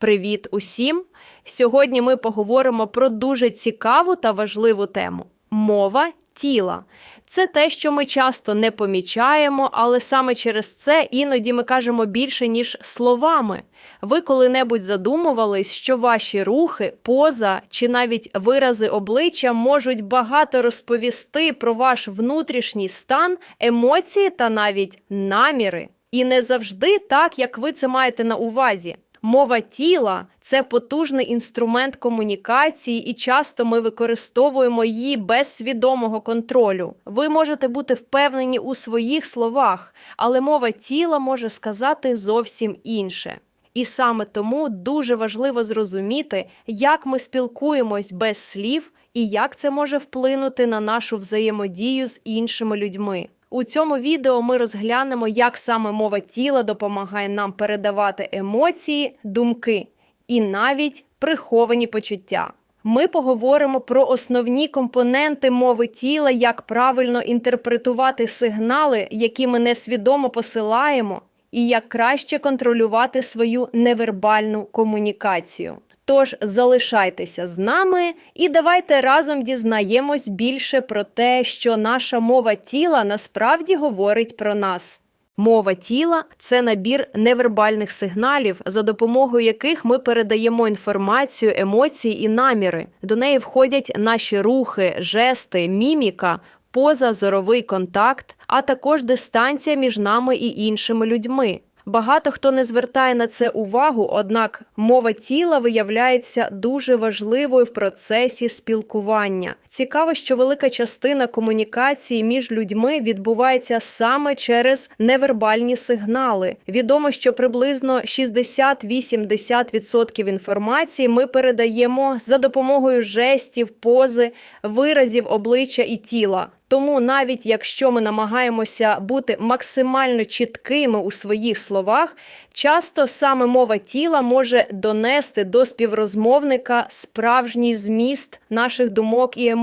Привіт усім! Сьогодні ми поговоримо про дуже цікаву та важливу тему мова тіла. Це те, що ми часто не помічаємо, але саме через це іноді ми кажемо більше, ніж словами. Ви коли-небудь задумувались, що ваші рухи, поза чи навіть вирази обличчя можуть багато розповісти про ваш внутрішній стан, емоції та навіть наміри. І не завжди так, як ви це маєте на увазі. Мова тіла це потужний інструмент комунікації, і часто ми використовуємо її без свідомого контролю. Ви можете бути впевнені у своїх словах, але мова тіла може сказати зовсім інше. І саме тому дуже важливо зрозуміти, як ми спілкуємось без слів і як це може вплинути на нашу взаємодію з іншими людьми. У цьому відео ми розглянемо, як саме мова тіла допомагає нам передавати емоції, думки і навіть приховані почуття. Ми поговоримо про основні компоненти мови тіла, як правильно інтерпретувати сигнали, які ми несвідомо посилаємо, і як краще контролювати свою невербальну комунікацію. Тож залишайтеся з нами і давайте разом дізнаємось більше про те, що наша мова тіла насправді говорить про нас. Мова тіла це набір невербальних сигналів, за допомогою яких ми передаємо інформацію, емоції і наміри. До неї входять наші рухи, жести, міміка, поза, зоровий контакт, а також дистанція між нами і іншими людьми. Багато хто не звертає на це увагу, однак мова тіла виявляється дуже важливою в процесі спілкування. Цікаво, що велика частина комунікації між людьми відбувається саме через невербальні сигнали. Відомо, що приблизно 60-80% інформації ми передаємо за допомогою жестів, пози, виразів обличчя і тіла. Тому навіть якщо ми намагаємося бути максимально чіткими у своїх словах, часто саме мова тіла може донести до співрозмовника справжній зміст наших думок і емоцій,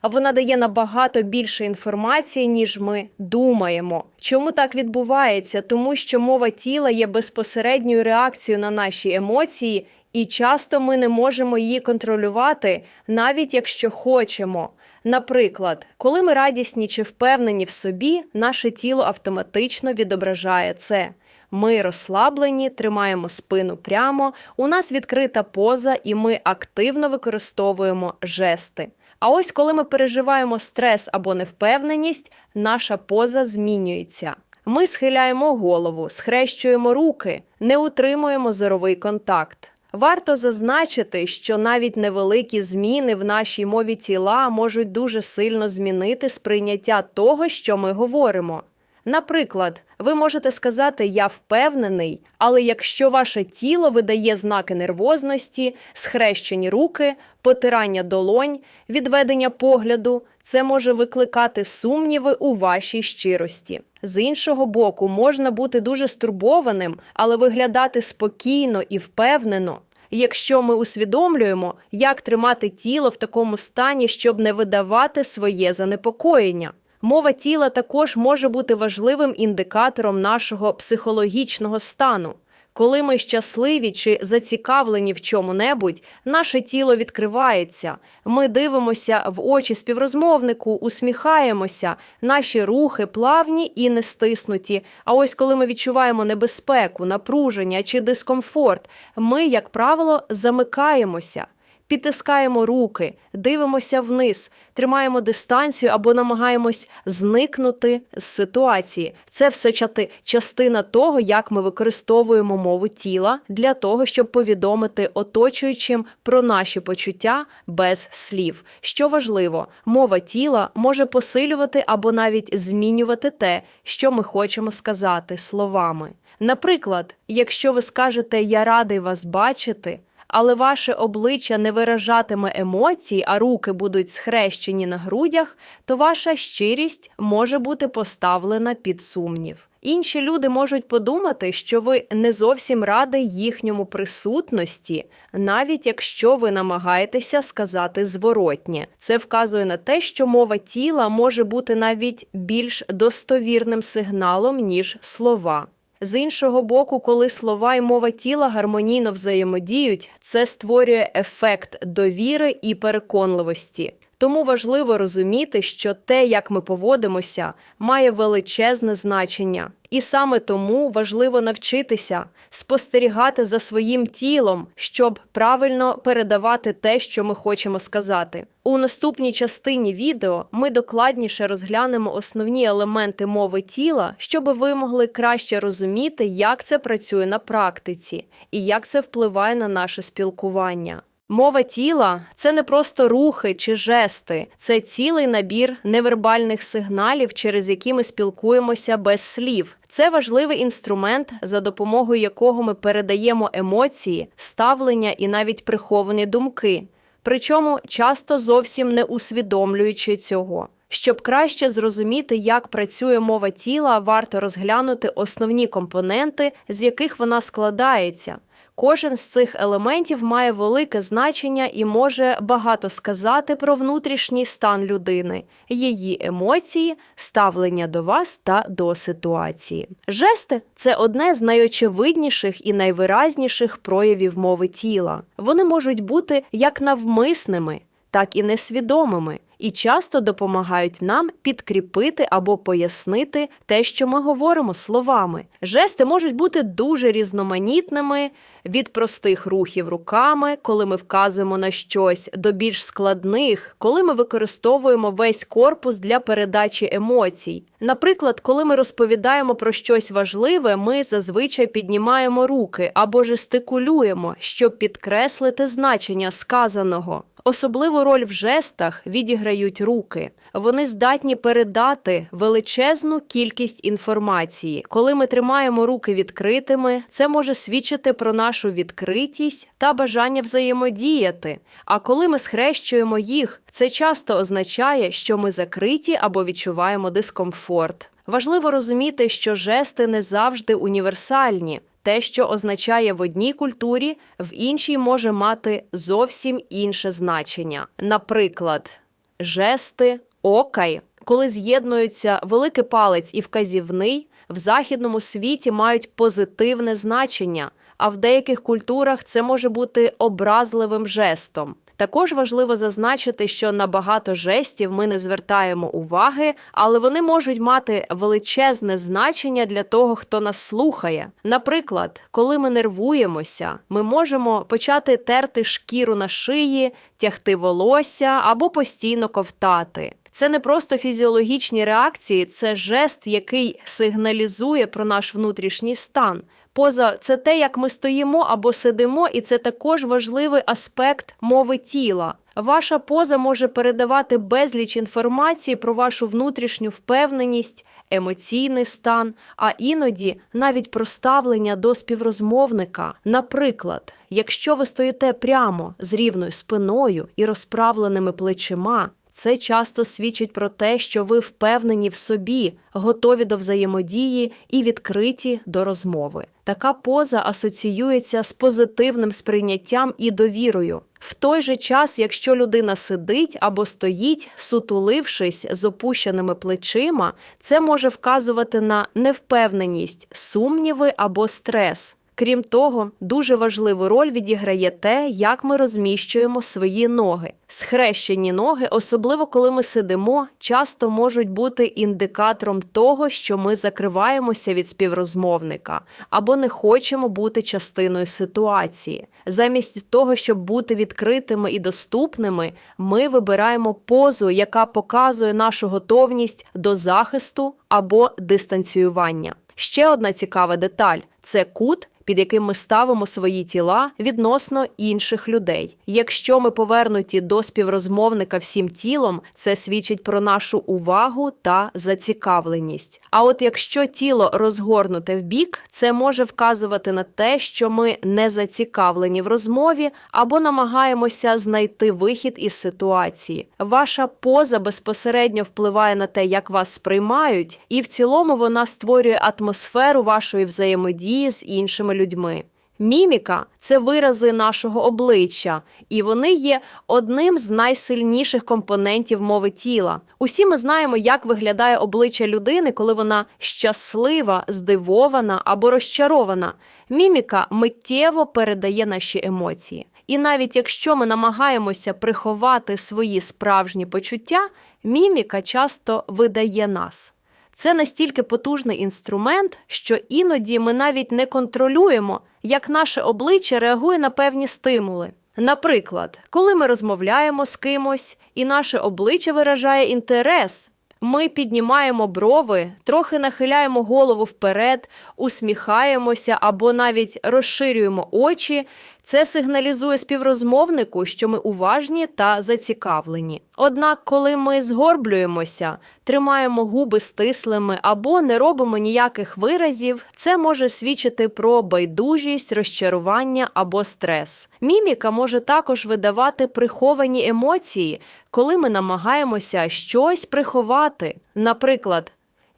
а вона дає набагато більше інформації, ніж ми думаємо. Чому так відбувається? Тому що мова тіла є безпосередньою реакцією на наші емоції, і часто ми не можемо її контролювати, навіть якщо хочемо. Наприклад, коли ми радісні чи впевнені в собі, наше тіло автоматично відображає це. Ми розслаблені, тримаємо спину прямо, у нас відкрита поза, і ми активно використовуємо жести. А ось коли ми переживаємо стрес або невпевненість, наша поза змінюється. Ми схиляємо голову, схрещуємо руки, не утримуємо зоровий контакт. Варто зазначити, що навіть невеликі зміни в нашій мові тіла можуть дуже сильно змінити сприйняття того, що ми говоримо. Наприклад, ви можете сказати Я впевнений, але якщо ваше тіло видає знаки нервозності, схрещені руки, потирання долонь, відведення погляду, це може викликати сумніви у вашій щирості. З іншого боку, можна бути дуже стурбованим, але виглядати спокійно і впевнено. Якщо ми усвідомлюємо, як тримати тіло в такому стані, щоб не видавати своє занепокоєння. Мова тіла також може бути важливим індикатором нашого психологічного стану. Коли ми щасливі чи зацікавлені в чому-небудь, наше тіло відкривається. Ми дивимося в очі співрозмовнику, усміхаємося, наші рухи плавні і не стиснуті. А ось коли ми відчуваємо небезпеку, напруження чи дискомфорт, ми, як правило, замикаємося. Підтискаємо руки, дивимося вниз, тримаємо дистанцію або намагаємось зникнути з ситуації. Це все частина того, як ми використовуємо мову тіла для того, щоб повідомити оточуючим про наші почуття без слів. Що важливо, мова тіла може посилювати або навіть змінювати те, що ми хочемо сказати словами. Наприклад, якщо ви скажете Я радий вас бачити але ваше обличчя не виражатиме емоцій, а руки будуть схрещені на грудях, то ваша щирість може бути поставлена під сумнів. Інші люди можуть подумати, що ви не зовсім ради їхньому присутності, навіть якщо ви намагаєтеся сказати зворотнє. Це вказує на те, що мова тіла може бути навіть більш достовірним сигналом, ніж слова. З іншого боку, коли слова і мова тіла гармонійно взаємодіють, це створює ефект довіри і переконливості. Тому важливо розуміти, що те, як ми поводимося, має величезне значення. І саме тому важливо навчитися спостерігати за своїм тілом, щоб правильно передавати те, що ми хочемо сказати. У наступній частині відео ми докладніше розглянемо основні елементи мови тіла, щоб ви могли краще розуміти, як це працює на практиці і як це впливає на наше спілкування. Мова тіла це не просто рухи чи жести, це цілий набір невербальних сигналів, через які ми спілкуємося без слів. Це важливий інструмент, за допомогою якого ми передаємо емоції, ставлення і навіть приховані думки. Причому часто зовсім не усвідомлюючи цього. Щоб краще зрозуміти, як працює мова тіла, варто розглянути основні компоненти, з яких вона складається. Кожен з цих елементів має велике значення і може багато сказати про внутрішній стан людини, її емоції, ставлення до вас та до ситуації. Жести це одне з найочевидніших і найвиразніших проявів мови тіла. Вони можуть бути як навмисними, так і несвідомими. І часто допомагають нам підкріпити або пояснити те, що ми говоримо словами. Жести можуть бути дуже різноманітними від простих рухів руками, коли ми вказуємо на щось, до більш складних, коли ми використовуємо весь корпус для передачі емоцій. Наприклад, коли ми розповідаємо про щось важливе, ми зазвичай піднімаємо руки або жестикулюємо, щоб підкреслити значення сказаного. Особливу роль в жестах відіграють руки. Вони здатні передати величезну кількість інформації. Коли ми тримаємо руки відкритими, це може свідчити про нашу відкритість та бажання взаємодіяти. А коли ми схрещуємо їх, це часто означає, що ми закриті або відчуваємо дискомфорт. Важливо розуміти, що жести не завжди універсальні. Те, що означає в одній культурі, в іншій може мати зовсім інше значення. Наприклад, жести, окай, коли з'єднуються великий палець і вказівний, в західному світі мають позитивне значення, а в деяких культурах це може бути образливим жестом. Також важливо зазначити, що на багато жестів ми не звертаємо уваги, але вони можуть мати величезне значення для того, хто нас слухає. Наприклад, коли ми нервуємося, ми можемо почати терти шкіру на шиї, тягти волосся або постійно ковтати. Це не просто фізіологічні реакції, це жест, який сигналізує про наш внутрішній стан. Поза це те, як ми стоїмо або сидимо, і це також важливий аспект мови тіла. Ваша поза може передавати безліч інформації про вашу внутрішню впевненість, емоційний стан, а іноді навіть про ставлення до співрозмовника. Наприклад, якщо ви стоїте прямо з рівною спиною і розправленими плечима. Це часто свідчить про те, що ви впевнені в собі, готові до взаємодії і відкриті до розмови. Така поза асоціюється з позитивним сприйняттям і довірою. В той же час, якщо людина сидить або стоїть, сутулившись з опущеними плечима, це може вказувати на невпевненість, сумніви або стрес. Крім того, дуже важливу роль відіграє те, як ми розміщуємо свої ноги. Схрещені ноги, особливо коли ми сидимо, часто можуть бути індикатором того, що ми закриваємося від співрозмовника або не хочемо бути частиною ситуації. Замість того, щоб бути відкритими і доступними, ми вибираємо позу, яка показує нашу готовність до захисту або дистанціювання. Ще одна цікава деталь це кут, під яким ми ставимо свої тіла відносно інших людей. Якщо ми повернуті до співрозмовника всім тілом, це свідчить про нашу увагу та зацікавленість. А от якщо тіло розгорнуте в бік, це може вказувати на те, що ми не зацікавлені в розмові або намагаємося знайти вихід із ситуації. Ваша поза безпосередньо впливає на те, як вас сприймають, і в цілому вона створює атмосферу вашої взаємодії з іншими людьми. Міміка це вирази нашого обличчя, і вони є одним з найсильніших компонентів мови тіла. Усі ми знаємо, як виглядає обличчя людини, коли вона щаслива, здивована або розчарована. Міміка миттєво передає наші емоції. І навіть якщо ми намагаємося приховати свої справжні почуття, міміка часто видає нас. Це настільки потужний інструмент, що іноді ми навіть не контролюємо, як наше обличчя реагує на певні стимули. Наприклад, коли ми розмовляємо з кимось і наше обличчя виражає інтерес, ми піднімаємо брови, трохи нахиляємо голову вперед, усміхаємося або навіть розширюємо очі. Це сигналізує співрозмовнику, що ми уважні та зацікавлені. Однак, коли ми згорблюємося, тримаємо губи стислими або не робимо ніяких виразів, це може свідчити про байдужість, розчарування або стрес. Міміка може також видавати приховані емоції, коли ми намагаємося щось приховати. Наприклад,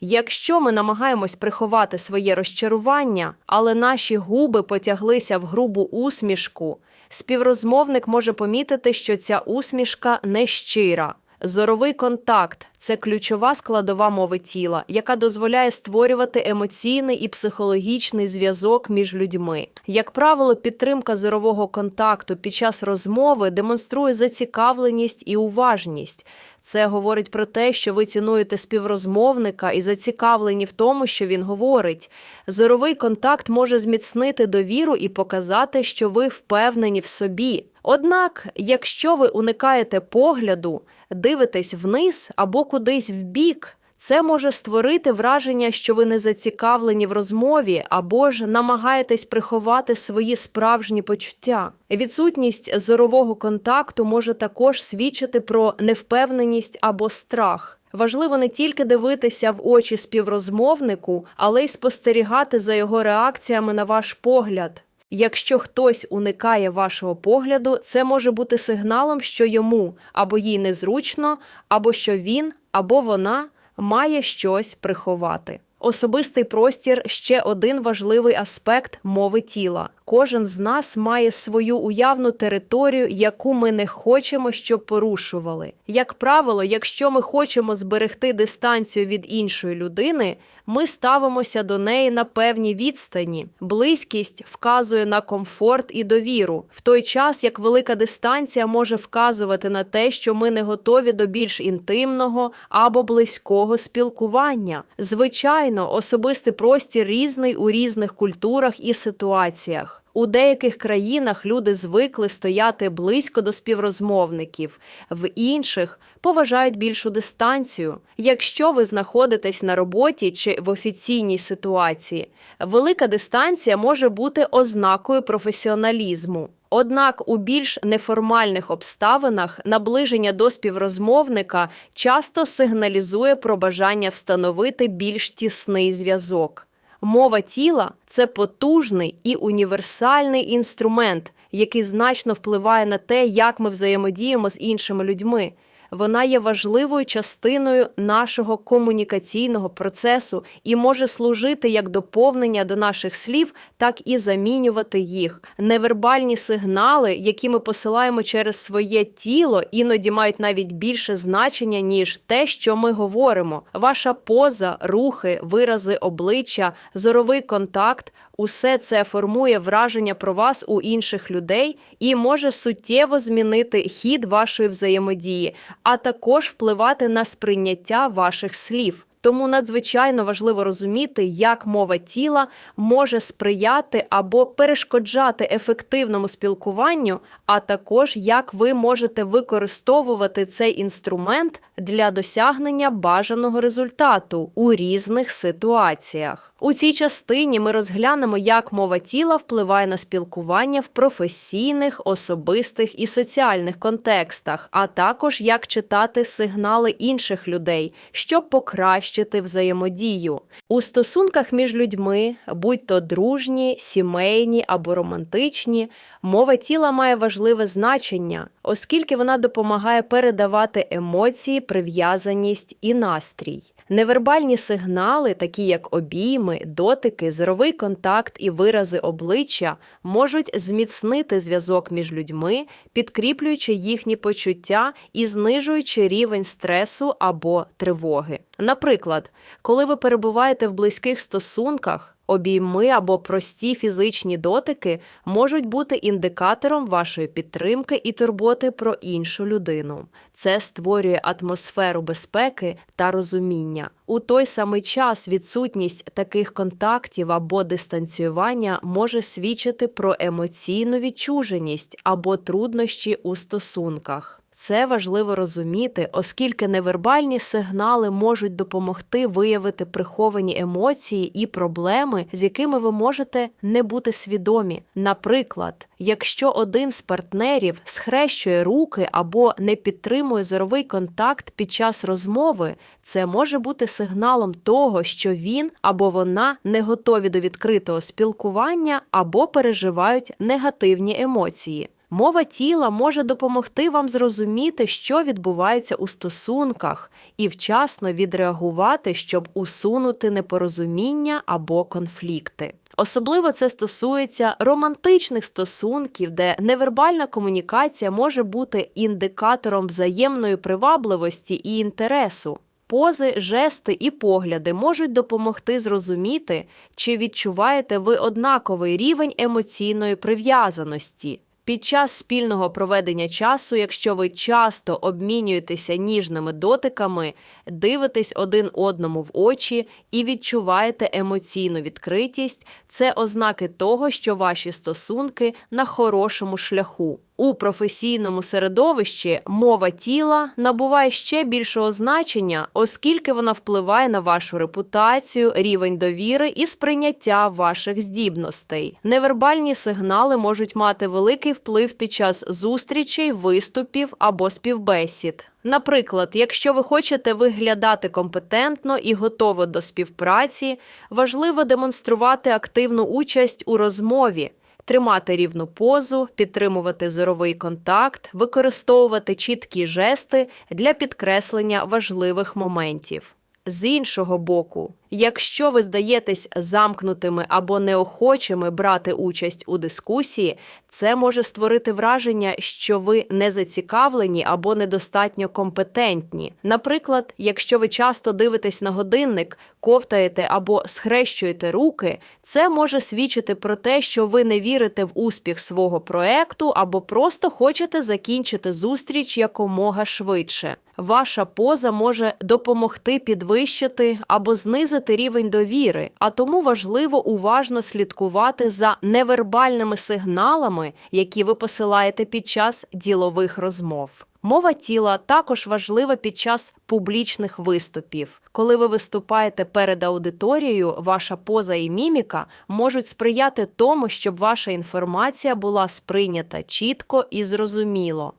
Якщо ми намагаємось приховати своє розчарування, але наші губи потяглися в грубу усмішку, співрозмовник може помітити, що ця усмішка нещира. Зоровий контакт це ключова складова мови тіла, яка дозволяє створювати емоційний і психологічний зв'язок між людьми. Як правило, підтримка зорового контакту під час розмови демонструє зацікавленість і уважність. Це говорить про те, що ви цінуєте співрозмовника і зацікавлені в тому, що він говорить. Зоровий контакт може зміцнити довіру і показати, що ви впевнені в собі. Однак, якщо ви уникаєте погляду, дивитесь вниз або кудись вбік, це може створити враження, що ви не зацікавлені в розмові або ж намагаєтесь приховати свої справжні почуття. Відсутність зорового контакту може також свідчити про невпевненість або страх. Важливо не тільки дивитися в очі співрозмовнику, але й спостерігати за його реакціями на ваш погляд. Якщо хтось уникає вашого погляду, це може бути сигналом, що йому або їй незручно, або що він або вона має щось приховати. Особистий простір ще один важливий аспект мови тіла. Кожен з нас має свою уявну територію, яку ми не хочемо, щоб порушували. Як правило, якщо ми хочемо зберегти дистанцію від іншої людини, ми ставимося до неї на певній відстані. Близькість вказує на комфорт і довіру, в той час як велика дистанція може вказувати на те, що ми не готові до більш інтимного або близького спілкування. Звичайно, особистий простір різний у різних культурах і ситуаціях. У деяких країнах люди звикли стояти близько до співрозмовників, в інших поважають більшу дистанцію. Якщо ви знаходитесь на роботі чи в офіційній ситуації, велика дистанція може бути ознакою професіоналізму. Однак у більш неформальних обставинах наближення до співрозмовника часто сигналізує про бажання встановити більш тісний зв'язок. Мова тіла це потужний і універсальний інструмент, який значно впливає на те, як ми взаємодіємо з іншими людьми. Вона є важливою частиною нашого комунікаційного процесу і може служити як доповнення до наших слів, так і замінювати їх. Невербальні сигнали, які ми посилаємо через своє тіло, іноді мають навіть більше значення, ніж те, що ми говоримо. Ваша поза, рухи, вирази обличчя, зоровий контакт. Усе це формує враження про вас у інших людей і може суттєво змінити хід вашої взаємодії, а також впливати на сприйняття ваших слів. Тому надзвичайно важливо розуміти, як мова тіла може сприяти або перешкоджати ефективному спілкуванню, а також як ви можете використовувати цей інструмент для досягнення бажаного результату у різних ситуаціях. У цій частині ми розглянемо, як мова тіла впливає на спілкування в професійних, особистих і соціальних контекстах, а також як читати сигнали інших людей, щоб покращити взаємодію. У стосунках між людьми, будь то дружні, сімейні або романтичні, мова тіла має важливе значення, оскільки вона допомагає передавати емоції, прив'язаність і настрій. Невербальні сигнали, такі як обійми, дотики, зоровий контакт і вирази обличчя, можуть зміцнити зв'язок між людьми, підкріплюючи їхні почуття і знижуючи рівень стресу або тривоги. Наприклад, коли ви перебуваєте в близьких стосунках, обійми або прості фізичні дотики можуть бути індикатором вашої підтримки і турботи про іншу людину. Це створює атмосферу безпеки та розуміння. У той самий час відсутність таких контактів або дистанціювання може свідчити про емоційну відчуженість або труднощі у стосунках. Це важливо розуміти, оскільки невербальні сигнали можуть допомогти виявити приховані емоції і проблеми, з якими ви можете не бути свідомі. Наприклад, якщо один з партнерів схрещує руки або не підтримує зоровий контакт під час розмови, це може бути сигналом того, що він або вона не готові до відкритого спілкування або переживають негативні емоції. Мова тіла може допомогти вам зрозуміти, що відбувається у стосунках, і вчасно відреагувати, щоб усунути непорозуміння або конфлікти. Особливо це стосується романтичних стосунків, де невербальна комунікація може бути індикатором взаємної привабливості і інтересу. Пози, жести і погляди можуть допомогти зрозуміти, чи відчуваєте ви однаковий рівень емоційної прив'язаності. Під час спільного проведення часу, якщо ви часто обмінюєтеся ніжними дотиками, дивитесь один одному в очі і відчуваєте емоційну відкритість, це ознаки того, що ваші стосунки на хорошому шляху. У професійному середовищі мова тіла набуває ще більшого значення, оскільки вона впливає на вашу репутацію, рівень довіри і сприйняття ваших здібностей. Невербальні сигнали можуть мати великий вплив під час зустрічей, виступів або співбесід. Наприклад, якщо ви хочете виглядати компетентно і готово до співпраці, важливо демонструвати активну участь у розмові тримати рівну позу, підтримувати зоровий контакт, використовувати чіткі жести для підкреслення важливих моментів. З іншого боку, якщо ви здаєтесь замкнутими або неохочими брати участь у дискусії, це може створити враження, що ви не зацікавлені або недостатньо компетентні. Наприклад, якщо ви часто дивитесь на годинник, ковтаєте або схрещуєте руки, це може свідчити про те, що ви не вірите в успіх свого проекту або просто хочете закінчити зустріч якомога швидше. Ваша поза може допомогти підвищити або знизити рівень довіри, а тому важливо уважно слідкувати за невербальними сигналами, які ви посилаєте під час ділових розмов. Мова тіла також важлива під час публічних виступів. Коли ви виступаєте перед аудиторією, ваша поза і міміка можуть сприяти тому, щоб ваша інформація була сприйнята чітко і зрозуміло.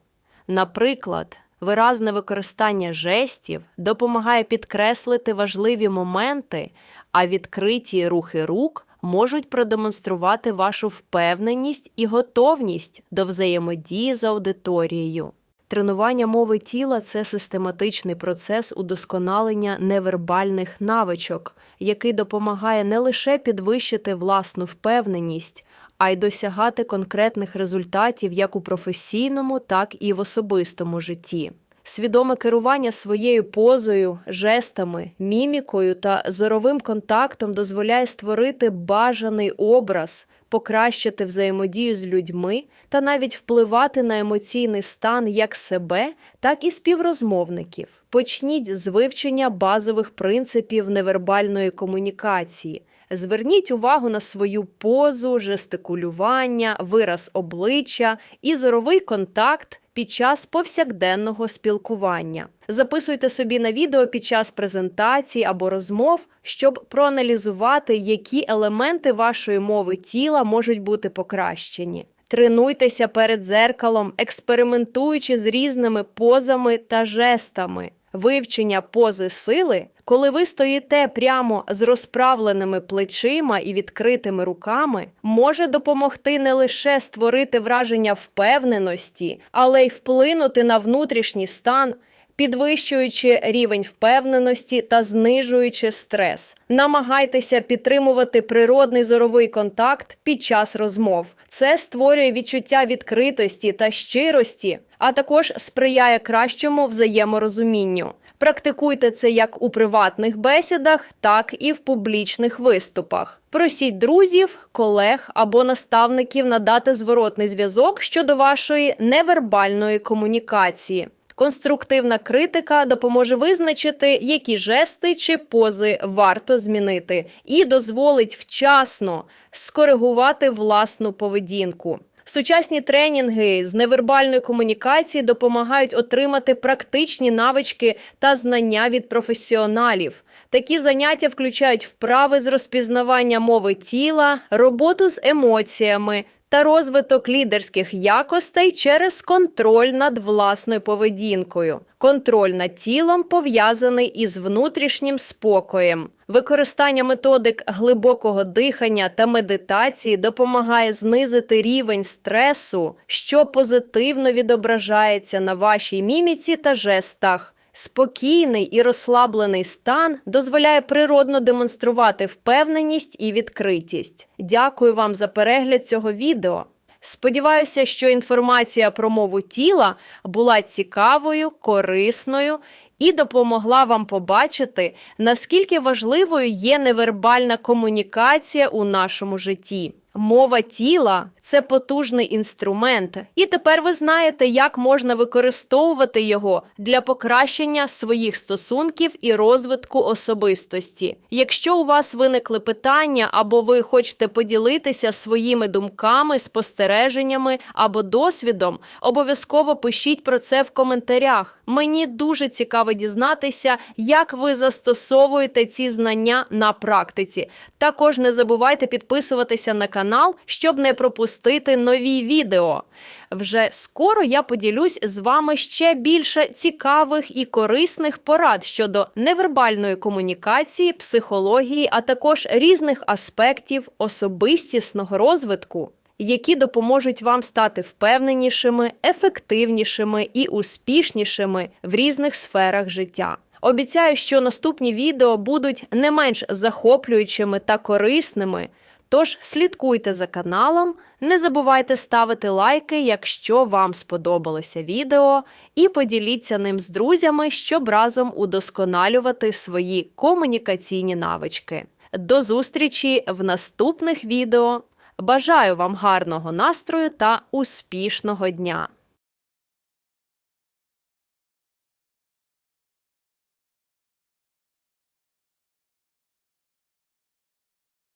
Наприклад, виразне використання жестів допомагає підкреслити важливі моменти, а відкриті рухи рук можуть продемонструвати вашу впевненість і готовність до взаємодії з аудиторією. Тренування мови тіла це систематичний процес удосконалення невербальних навичок, який допомагає не лише підвищити власну впевненість, а й досягати конкретних результатів як у професійному, так і в особистому житті. Свідоме керування своєю позою, жестами, мімікою та зоровим контактом дозволяє створити бажаний образ, покращити взаємодію з людьми та навіть впливати на емоційний стан як себе, так і співрозмовників. Почніть з вивчення базових принципів невербальної комунікації. Зверніть увагу на свою позу, жестикулювання, вираз обличчя і зоровий контакт під час повсякденного спілкування. Записуйте собі на відео під час презентації або розмов, щоб проаналізувати, які елементи вашої мови тіла можуть бути покращені. Тренуйтеся перед дзеркалом, експериментуючи з різними позами та жестами. Вивчення пози сили, коли ви стоїте прямо з розправленими плечима і відкритими руками, може допомогти не лише створити враження впевненості, але й вплинути на внутрішній стан, підвищуючи рівень впевненості та знижуючи стрес. Намагайтеся підтримувати природний зоровий контакт під час розмов. Це створює відчуття відкритості та щирості, а також сприяє кращому взаєморозумінню. Практикуйте це як у приватних бесідах, так і в публічних виступах. Просіть друзів, колег або наставників надати зворотний зв'язок щодо вашої невербальної комунікації. Конструктивна критика допоможе визначити, які жести чи пози варто змінити, і дозволить вчасно скоригувати власну поведінку. Сучасні тренінги з невербальної комунікації допомагають отримати практичні навички та знання від професіоналів. Такі заняття включають вправи з розпізнавання мови тіла, роботу з емоціями та розвиток лідерських якостей через контроль над власною поведінкою. Контроль над тілом пов'язаний із внутрішнім спокоєм. Використання методик глибокого дихання та медитації допомагає знизити рівень стресу, що позитивно відображається на вашій міміці та жестах. Спокійний і розслаблений стан дозволяє природно демонструвати впевненість і відкритість. Дякую вам за перегляд цього відео. Сподіваюся, що інформація про мову тіла була цікавою, корисною і допомогла вам побачити, наскільки важливою є невербальна комунікація у нашому житті. Мова тіла це потужний інструмент, і тепер ви знаєте, як можна використовувати його для покращення своїх стосунків і розвитку особистості. Якщо у вас виникли питання, або ви хочете поділитися своїми думками, спостереженнями або досвідом, обов'язково пишіть про це в коментарях. Мені дуже цікаво дізнатися, як ви застосовуєте ці знання на практиці. Також не забувайте підписуватися на канал, щоб не пропустити нові відео. Вже скоро я поділюсь з вами ще більше цікавих і корисних порад щодо невербальної комунікації, психології, а також різних аспектів особистісного розвитку. Які допоможуть вам стати впевненішими, ефективнішими і успішнішими в різних сферах життя. Обіцяю, що наступні відео будуть не менш захоплюючими та корисними. Тож слідкуйте за каналом, не забувайте ставити лайки, якщо вам сподобалося відео, і поділіться ним з друзями, щоб разом удосконалювати свої комунікаційні навички. До зустрічі в наступних відео. Бажаю вам гарного настрою та успішного дня!